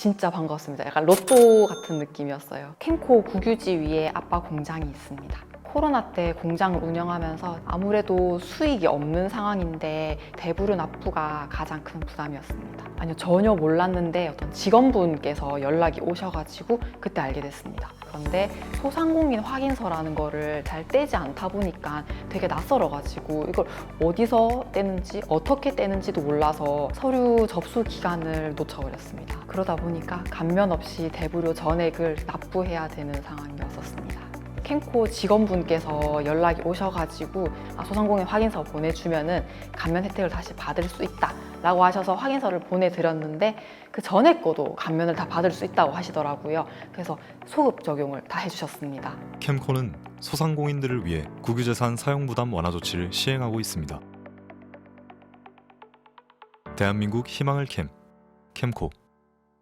진짜 반가웠습니다. 약간 로또 같은 느낌이었어요. 캠코 국유지 위에 아빠 공장이 있습니다. 코로나 때 공장을 운영하면서 아무래도 수익이 없는 상황인데 대부료 납부가 가장 큰 부담이었습니다. 아니요, 전혀 몰랐는데 어떤 직원분께서 연락이 오셔가지고 그때 알게 됐습니다. 그런데 소상공인 확인서라는 거를 잘 떼지 않다 보니까 되게 낯설어가지고 이걸 어디서 떼는지 어떻게 떼는지도 몰라서 서류 접수 기간을 놓쳐버렸습니다. 그러다 보니까 감면 없이 대부료 전액을 납부해야 되는 상황이었었습니다. 캠코 직원분께서 연락이 오셔가지고 아, 소상공인 확인서 보내주면은 감면 혜택을 다시 받을 수 있다라고 하셔서 확인서를 보내드렸는데 그 전에 거도 감면을 다 받을 수 있다고 하시더라고요. 그래서 소급 적용을 다 해주셨습니다. 캠코는 소상공인들을 위해 국유재산 사용 부담 완화 조치를 시행하고 있습니다. 대한민국 희망을 캠 캠코